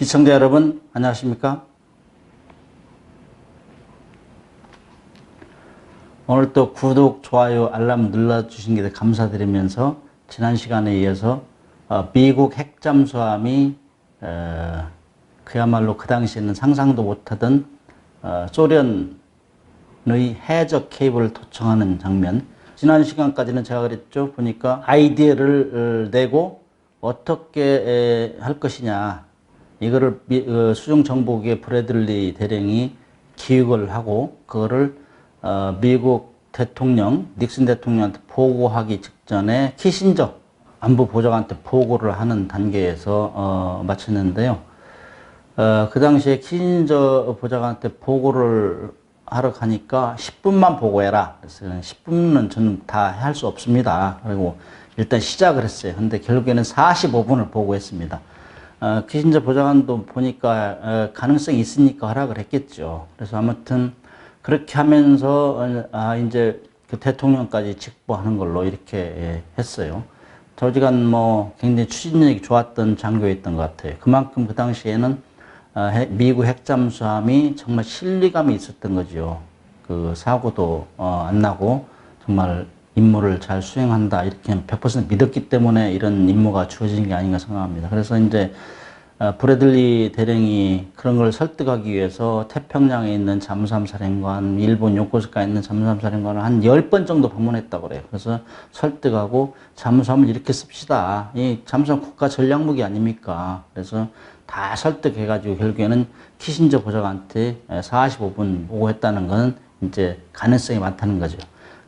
시청자 여러분, 안녕하십니까? 오늘 또 구독, 좋아요, 알람 눌러주신 게 감사드리면서 지난 시간에 이어서 어, 미국 핵잠수함이 어, 그야말로 그 당시에는 상상도 못하던 어, 소련의 해적 케이블을 도청하는 장면. 지난 시간까지는 제가 그랬죠. 보니까 아이디어를 어, 내고 어떻게 에, 할 것이냐. 이거를 미- 어, 수중 정보국의 브래들리 대령이 기획을 하고 그거를 어, 미국 대통령 닉슨 대통령한테 보고하기 직전에 키신저 안보 보좌관한테 보고를 하는 단계에서 어, 마쳤는데요. 어, 그 당시에 키신저 보좌관한테 보고를 하러 가니까 10분만 보고해라. 그래서 10분은 저는 다 할 수 없습니다. 그리고 일단 시작을 했어요. 근데 결국에는 45분을 보고했습니다. 어, 키신저 보좌관도 보니까 어, 가능성이 있으니까 허락을 했겠죠. 그래서 아무튼 그렇게 하면서 어, 아 이제 그 대통령까지 직보하는 걸로 이렇게 예, 했어요. 저지간 뭐 굉장히 추진력이 좋았던 장교였던 것 같아요. 그만큼 그 당시에는 어, 해- 미국 핵잠수함이 정말 신뢰감이 있었던 거죠. 그 사고도 어, 안 나고 정말 임무를 잘 수행한다 이렇게 100% 믿었기 때문에 이런 임무가 주어진 게 아닌가 생각합니다. 그래서 이제 어, 브래들리 대령이 그런 걸 설득하기 위해서 태평양에 있는 잠수함 사령관, 일본 요코스카에 있는 잠수함 사령관을 한 10번 정도 방문했다고 그래요. 그래서 설득하고 잠수함을 이렇게 씁시다. 이 잠수함 국가 전략무기 아닙니까? 그래서 다 설득해가지고 결국에는 키신저 보좌관한테 45분 보고했다는 건 이제 가능성이 많다는 거죠.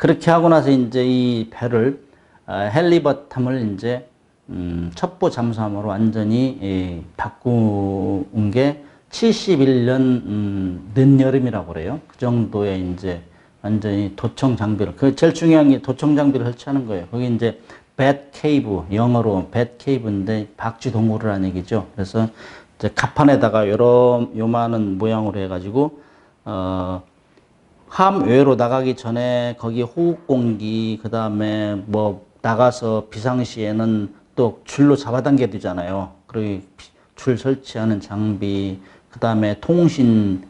그렇게 하고 나서 이제 이 배를 어, 헬리버탐을 이제 음, 첩보 잠수함으로 완전히 예, 바꾼 게 71년 음, 늦여름이라고 그래요. 그 정도에 이제 완전히 도청 장비를 그 제일 중요한 게 도청 장비를 설치하는 거예요. 거기 이제 뱃 케이브 영어로 뱃 케이브인데 박쥐 동굴이라는 얘기죠. 그래서 이제 갑판에다가 요런 요만한 모양으로 해가지고 어 함 외로 나가기 전에 거기 호흡 공기 그 다음에 뭐 나가서 비상시에는 또 줄로 잡아당겨야 되잖아요. 그리고 줄 설치하는 장비 그 다음에 통신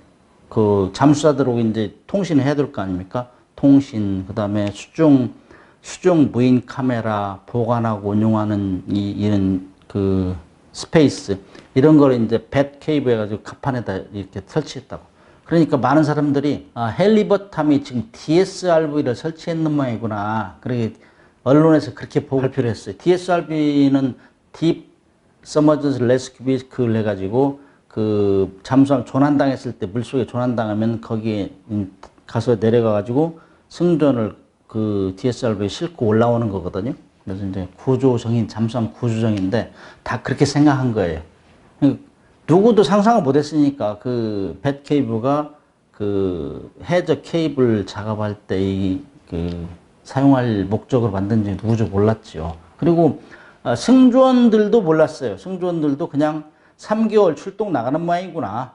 그 잠수사들하고 이제 통신을 해야 될 거 아닙니까? 통신 그 다음에 수중 수중 무인 카메라 보관하고 운용하는 이 이런 그 스페이스 이런 거를 이제 뱃 케이브 해가지고 갑판에다 이렇게 설치했다고. 그러니까 많은 사람들이 아, 헬리버탐이 지금 DSRV를 설치했는 모양이구나. 그렇게 언론에서 그렇게 발표를 했어요. DSRV는 레스큐 비스크를 해가지고 그 잠수함 조난당했을 때 물속에 조난당하면 거기에 음, 가서 내려가가지고 승전을 그 DSRV에 싣고 올라오는 거거든요. 그래서 이제 구조정인 잠수함 구조정인데 다 그렇게 생각한 거예요. 누구도 상상을 못했으니까 그뱃 케이블가 그 해저 케이블 작업할 때이그 사용할 목적으로 만든지 누구도 몰랐죠. 그리고 어, 승조원들도 몰랐어요. 승조원들도 그냥 3개월 출동 나가는 모양이구나.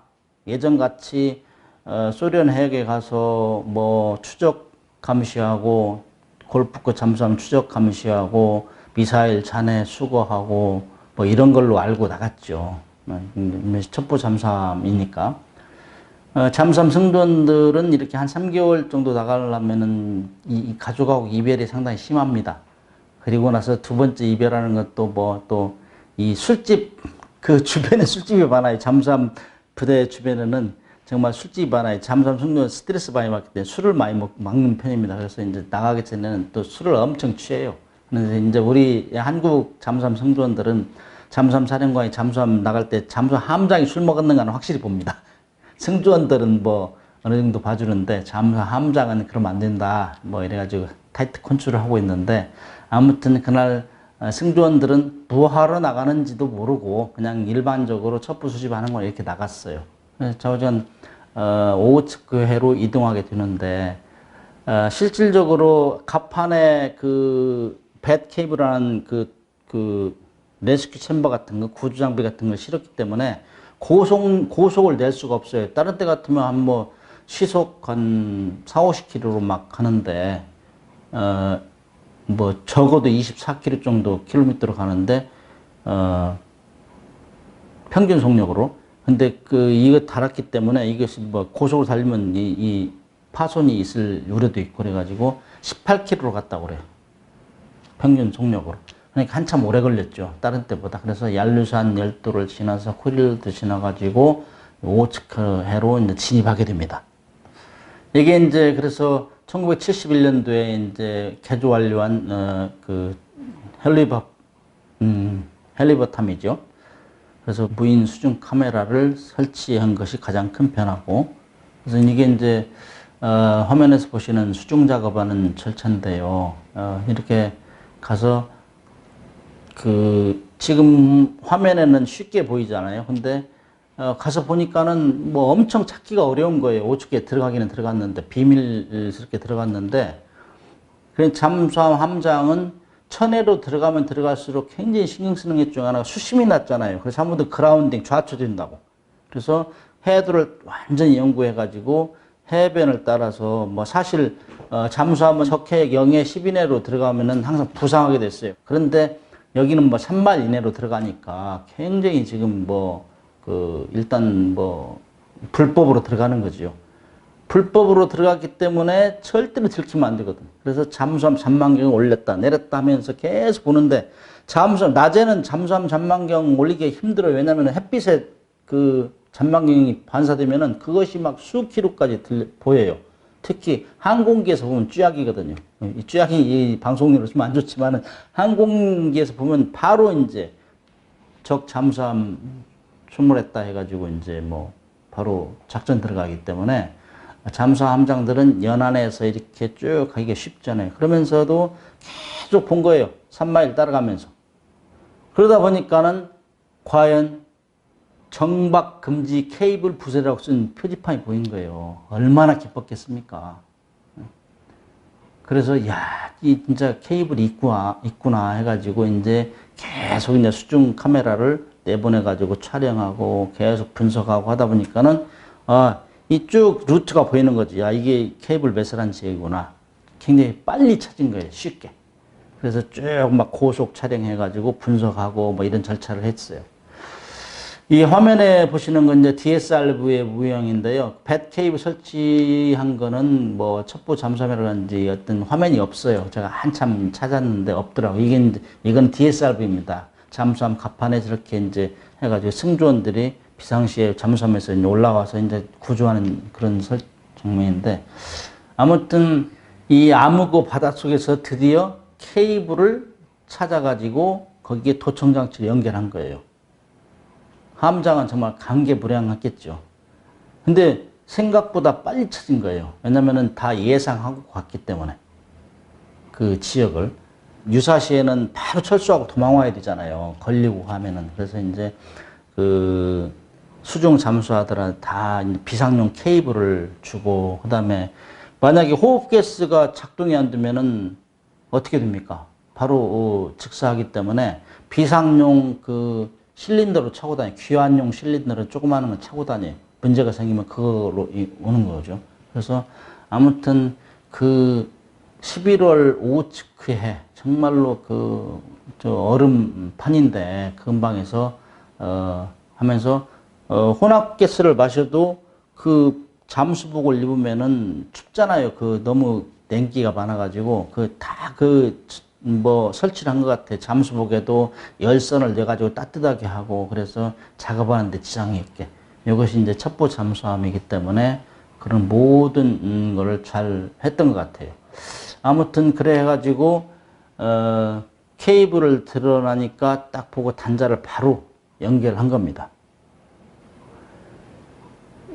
예전 같이 어, 소련 해역에 가서 뭐 추적 감시하고 골프코 잠수함 추적 감시하고 미사일 잔해 수거하고 뭐 이런 걸로 알고 나갔죠. 어, 첩보 잠수함이니까. 어, 잠수함 승조원들은 이렇게 한 3개월 정도 나가려면은 이, 이 가족하고 이별이 상당히 심합니다. 그리고 나서 두 번째 이별하는 것도 뭐 또 이 술집 그 주변에 술집이 많아요. 잠수함 부대 주변에는 정말 술집이 많아요. 잠수함 승조원 스트레스 많이 받기 때문에 술을 많이 먹, 먹는 편입니다. 그래서 이제 나가기 전에는 또 술을 엄청 취해요. 그래서 이제 우리 한국 잠수함 승조원들은 잠수함 사령관이 잠수함 나갈 때 잠수함 함장이 술 먹었는가는 확실히 봅니다. 승조원들은 뭐 어느 정도 봐주는데 잠수함 함장은 그러면 안 된다. 뭐 이래가지고 타이트 컨트롤을 하고 있는데 아무튼 그날 어, 승조원들은 부하러 나가는지도 모르고 그냥 일반적으로 첩보 수집하는 걸 이렇게 나갔어요. 그래서 저전 어, 오후측교회로 이동하게 되는데 어, 실질적으로 갑판에 그뱃 케이블이라는 그, 그 레스큐 챔버 같은 거, 구조 장비 같은 걸 실었기 때문에 고속, 고속을 낼 수가 없어요. 다른 때 같으면 한 뭐 시속 한 4, 50km로 막 가는데, 어, 뭐 적어도 24km 정도 킬로미터로 가는데, 어, 평균 속력으로. 근데 그 이거 달았기 때문에 이것이 뭐 고속으로 달리면 이, 이 파손이 있을 우려도 있고 그래가지고 18km로 갔다고 그래요. 평균 속력으로. 그러니까 한참 오래 걸렸죠. 다른 때보다. 그래서 얄루산 열도를 지나서 후릴도 지나가지고 오츠크 해로 이제 진입하게 됩니다. 이게 이제 그래서 1971년도에 이제 개조 완료한 어, 그 헬리버 음, 헬리버탐이죠. 그래서 무인 수중 카메라를 설치한 것이 가장 큰 변화고, 그래서 이게 이제 어, 화면에서 보시는 수중 작업하는 절차인데요. 어, 이렇게 가서 그 지금 화면에는 쉽게 보이잖아요. 근데 어, 가서 보니까는 뭐 엄청 찾기가 어려운 거예요. 오죽게 들어가기는 들어갔는데 비밀스럽게 들어갔는데 그런 잠수함 함장은 천해로 들어가면 들어갈수록 굉장히 신경 쓰는 게중 하나가 수심이 낮잖아요. 그래서 한번더 그라운딩 좌초된다고. 그래서 해도를 완전히 연구해가지고 해변을 따라서 뭐 사실 어, 잠수함은 적해 영해 10 이 내로 들어가면은 항상 부상하게 됐어요. 그런데 여기는 뭐 3말 이내로 들어가니까 굉장히 지금 뭐 그 일단 뭐 불법으로 들어가는 거죠. 불법으로 들어갔기 때문에 절대로 들키면 안 되거든. 그래서 잠수함 전망경을 올렸다 내렸다 하면서 계속 보는데 잠수함 낮에는 잠수함 전망경 올리기 힘들어요. 왜냐하면 햇빛에 그 전망경이 반사되면은 그것이 막 수킬로까지 들, 보여요. 특히 항공기에서 보면 쥐약이거든요. 이 쥐약이 이 방송용으로 좀안 좋지만은 항공기에서 보면 바로 이제 적 잠수함 출몰했다 해가지고 이제 뭐 바로 작전 들어가기 때문에 잠수함 함장들은 연안에서 이렇게 쭉 가기가 쉽잖아요. 그러면서도 계속 본 거예요. 3마일 따라가면서. 그러다 보니까는 과연 정박 금지 케이블 부세라고 쓴 표지판이 보인 거예요. 얼마나 기뻤겠습니까? 그래서 야, 이 진짜 케이블이 있구나, 있구나 해가지고 이제 계속 이제 수중 카메라를 내보내가지고 촬영하고 계속 분석하고 하다 보니까는 아, 이 쭉 루트가 보이는 거지. 야, 이게 케이블 베스란 지역이구나. 굉장히 빨리 찾은 거예요. 쉽게. 그래서 쭉 막 고속 촬영해가지고 분석하고 뭐 이런 절차를 했어요. 이 화면에 보시는 건 이제 DSRV의 무형인데요. 뱃 케이블 설치한 거는 뭐 첩보 잠수함이라든지 어떤 화면이 없어요. 제가 한참 찾았는데 없더라고요. 이게 이건 DSRV입니다. 잠수함 갑판에 저렇게 이제 해가지고 승조원들이 비상시에 잠수함에서 이제 올라와서 이제 구조하는 그런 설, 장면인데 아무튼 이 암흑고 바닷속에서 드디어 케이블을 찾아가지고 거기에 도청 장치를 연결한 거예요. 함장은 정말 감개무량했겠죠. 근데 생각보다 빨리 찾은 거예요. 왜냐면은 다 예상하고 갔기 때문에. 그 지역을. 유사시에는 바로 철수하고 도망와야 되잖아요. 걸리고 하면은. 그래서 이제 그 수중 잠수하더라 다 비상용 케이블을 주고, 그 다음에 만약에 호흡가스가 작동이 안 되면은 어떻게 됩니까? 바로 어, 즉사하기 때문에 비상용 그 실린더로 차고 다니, 귀환용 실린더를 조그마한 거 차고 다니. 문제가 생기면 그걸로 이- 오는 거죠. 그래서 아무튼 그 11월 오츠크해 정말로 그 저 얼음판인데 그 근방에서 어 하면서 어 혼합 가스를 마셔도 그 잠수복을 입으면은 춥잖아요. 그 너무 냉기가 많아가지고 그 다그 뭐 설치를 한 것 같아. 잠수복에도 열선을 내가지고 따뜻하게 하고 그래서 작업하는데 지장이 없게. 이것이 이제 첩보 잠수함이기 때문에 그런 모든 음, 거를 잘 했던 것 같아요. 아무튼 그래 가지고 어, 케이블을 드러나니까 딱 보고 단자를 바로 연결한 겁니다.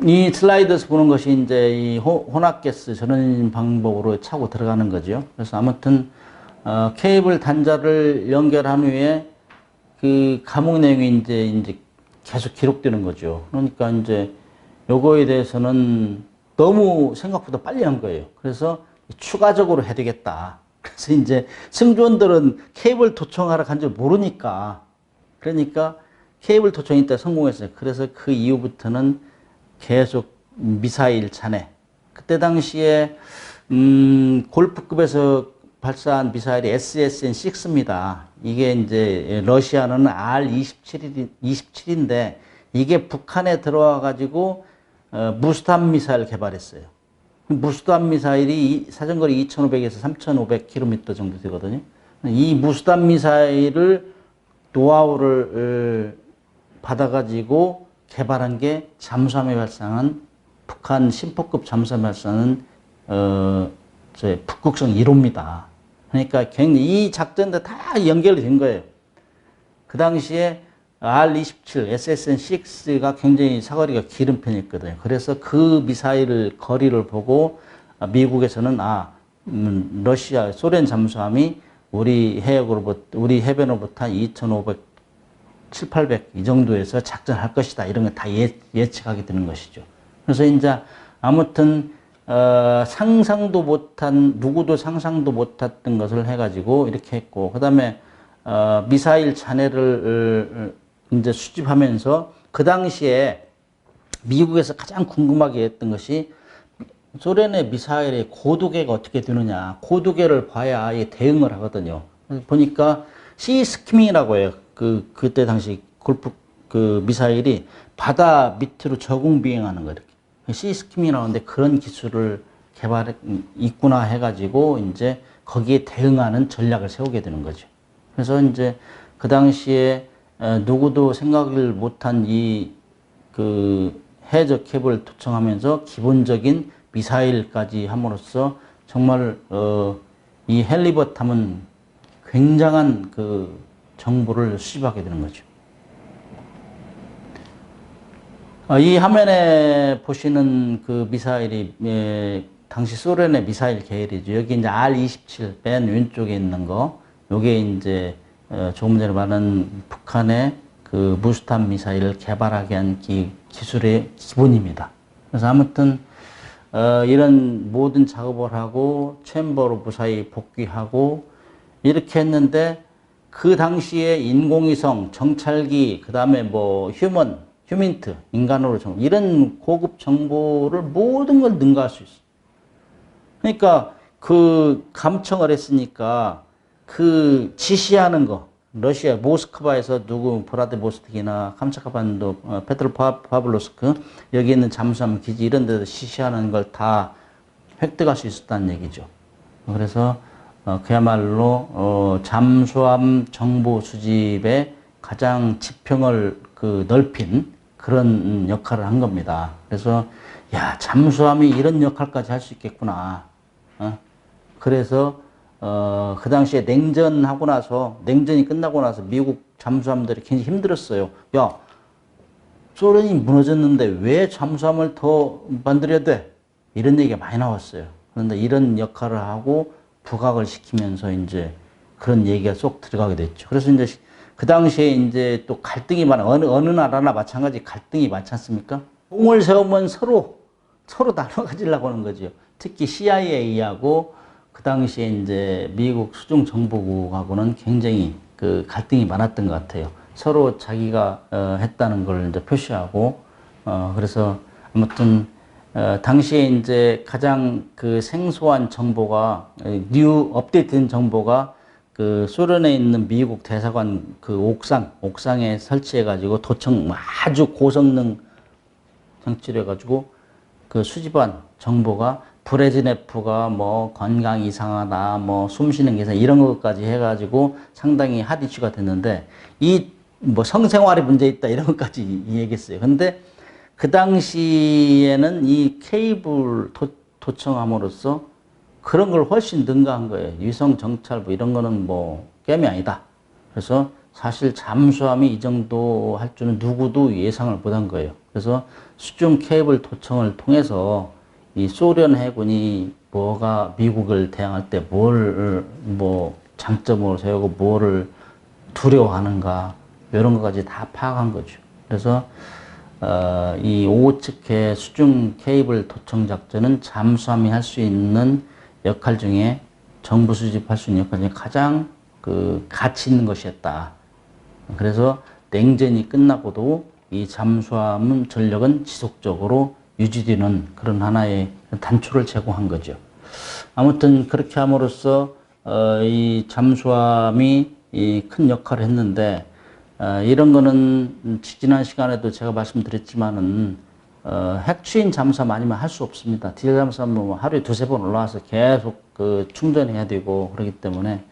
이 슬라이드에서 보는 것이 이제 이 호- 혼합가스 전원 방법으로 차고 들어가는 거죠. 그래서 아무튼 어, 케이블 단자를 연결한 후에 그 감옥 내용이 이제 이제 계속 기록되는 거죠. 그러니까 이제 요거에 대해서는 너무 생각보다 빨리 한 거예요. 그래서 추가적으로 해야 되겠다. 그래서 이제 승조원들은 케이블 도청하러 간 줄 모르니까 그러니까 케이블 도청이 있다 성공했어요. 그래서 그 이후부터는 계속 미사일 잔해. 그때 당시에 음, 골프급에서 발사한 미사일이 SSN-6입니다. 이게 이제 러시아는 R27이 27인 데 이게 북한에 들어와 가지고 어, 무스탄 미사일 개발했어요. 무스탄 미사일이 이- 사정거리 2,500에서 3,500km 정도 되거든요. 이 무스탄 미사일을 노하우를 어, 받아가지고 개발한 게 잠수함에 발사한 북한 심포급 잠수함에 발사하는 어, 저 북극성 1호입니다. 그러니까 굉장히 이 작전도 다 연결이 된 거예요. 그 당시에 R-27, SSN-6가 굉장히 사거리가 길은 편이었거든요. 그래서 그 미사일 거리를 보고 미국에서는 아, 음, 러시아, 소련 잠수함이 우리 해역으로부터, 우리 해변으로부터 한 2,500, 7, 800 이 정도에서 작전할 것이다. 이런 거다 예측하게 되는 것이죠. 그래서 이제 아무튼 어, 상상도 못한 누구도 상상도 못했던 것을 해가지고 이렇게 했고 그 다음에 어, 미사일 잔해를 어, 이제 수집하면서 그 당시에 미국에서 가장 궁금하게 했던 것이 소련의 미사일의 고도계가 어떻게 되느냐. 고도계를 봐야 이 대응을 하거든요. 보니까 시 스키밍이라고 해요. 그, 그때 당시 골프 그 미사일이 바다 밑으로 저공 비행하는 거 이렇게. 시 스키밍이라고 하는데 그런 기술을 개발, 있구나 해가지고 이제 거기에 대응하는 전략을 세우게 되는 거죠. 그래서 이제 그 당시에 어, 누구도 생각을 못한 이 그 해저 캡을 도청하면서 기본적인 미사일까지 함으로써 정말 어, 이 헬리버탐은 굉장한 그 정보를 수집하게 되는 거죠. 어, 이 화면에 보시는 그 미사일이 예, 당시 소련의 미사일 계열이죠. 여기 이제 R-27 맨 왼쪽에 있는 거, 요게 이제 어, 조금 전에 말한 북한의 그 무스탄 미사일을 개발하게 한 기, 기술의 기본입니다. 그래서 아무튼 어, 이런 모든 작업을 하고 챔버로 무사히 복귀하고 이렇게 했는데 그 당시에 인공위성, 정찰기, 그 다음에 뭐 휴먼, 휴민트, 인간으로 정 이런 고급 정보를 모든 걸 능가할 수 있어. 그러니까 그 감청을 했으니까 그 지시하는 거 러시아 모스크바에서 누구 브라데보스틱이나 감차카반도 어, 페트로 파- 파블로스크 여기 있는 잠수함 기지 이런 데서 지시하는 걸 다 획득할 수 있었다는 얘기죠. 그래서 어, 그야말로 어, 잠수함 정보 수집의 가장 지평을 그 넓힌 그런 역할을 한 겁니다. 그래서 야 잠수함이 이런 역할까지 할 수 있겠구나. 어? 그래서 어, 그 당시에 냉전하고 나서 냉전이 끝나고 나서 미국 잠수함들이 굉장히 힘들었어요. 야 소련이 무너졌는데 왜 잠수함을 더 만들어야 돼? 이런 얘기가 많이 나왔어요. 그런데 이런 역할을 하고 부각을 시키면서 이제 그런 얘기가 쏙 들어가게 됐죠. 그래서 이제 그 당시에 이제 또 갈등이 많아. 어느, 어느 나라나 마찬가지 갈등이 많지 않습니까? 공을 세우면 서로, 서로 나눠 가지려고 하는 거죠. 특히 CIA하고 그 당시에 이제 미국 수중정보국하고는 굉장히 그 갈등이 많았던 것 같아요. 서로 자기가 어, 했다는 걸 이제 표시하고, 어, 그래서 아무튼 어, 당시에 이제 가장 그 생소한 정보가 에, 뉴 업데이트된 정보가 그 소련에 있는 미국 대사관 그 옥상 옥상에 설치해 가지고 도청 아주 고성능 장치를 해 가지고 그 수집한 정보가 브레즈네프가 뭐 건강 이상하다, 뭐 숨쉬는 게 이상 이런 것까지 해 가지고 상당히 핫 이슈가 됐는데 이 뭐 성생활에 문제 있다 이런 것까지 얘기했어요. 근데 그 당시에는 이 케이블 도, 도청함으로써 그런 걸 훨씬 능가한 거예요. 위성 정찰부 이런 거는 뭐 게임이 아니다. 그래서 사실 잠수함이 이 정도 할 줄은 누구도 예상을 못한 거예요. 그래서 수중 케이블 도청을 통해서 이 소련 해군이 뭐가 미국을 대항할 때 뭘 뭐 장점으로 세우고 뭐를 두려워하는가 이런 것까지 다 파악한 거죠. 그래서 어, 이 오측해 수중 케이블 도청 작전은 잠수함이 할 수 있는 역할 중에 정보 수집할 수 있는 역할 중에 가장 그 가치 있는 것이었다. 그래서 냉전이 끝나고도 이 잠수함은 전력은 지속적으로 유지되는 그런 하나의 단초를 제공한 거죠. 아무튼 그렇게 함으로써 어, 이 잠수함이 이 큰 역할을 했는데 어, 이런 거는 지난 시간에도 제가 말씀드렸지만은 어, 핵추인 잠수함 아니면 할 수 없습니다. 디젤 잠수함은 뭐 하루에 두세 번 올라와서 계속 그 충전해야 되고 그렇기 때문에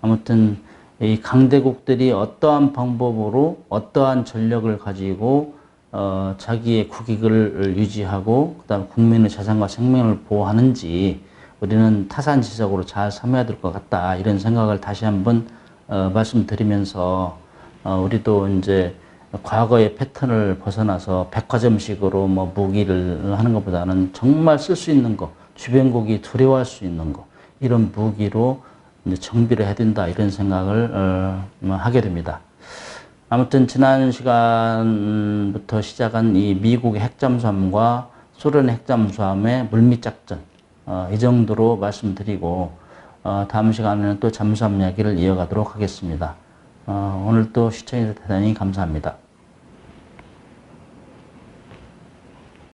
아무튼 이 강대국들이 어떠한 방법으로 어떠한 전력을 가지고 어, 자기의 국익을 유지하고 그다음 국민의 재산과 생명을 보호하는지 우리는 타산지석으로 잘 삼아야 될 것 같다 이런 생각을 다시 한번 어, 말씀드리면서 어, 우리도 이제 과거의 패턴을 벗어나서 백화점식으로 뭐 무기를 하는 것보다는 정말 쓸 수 있는 거 주변국이 두려워할 수 있는 거 이런 무기로 정비를 해야 된다 이런 생각을 어, 뭐 하게 됩니다. 아무튼 지난 시간부터 시작한 이 미국의 핵잠수함과 소련의 핵잠수함의 물밑 작전 어, 이 정도로 말씀드리고 어, 다음 시간에는 또 잠수함 이야기를 이어가도록 하겠습니다. 어, 오늘 또 시청해주셔서 대단히 감사합니다.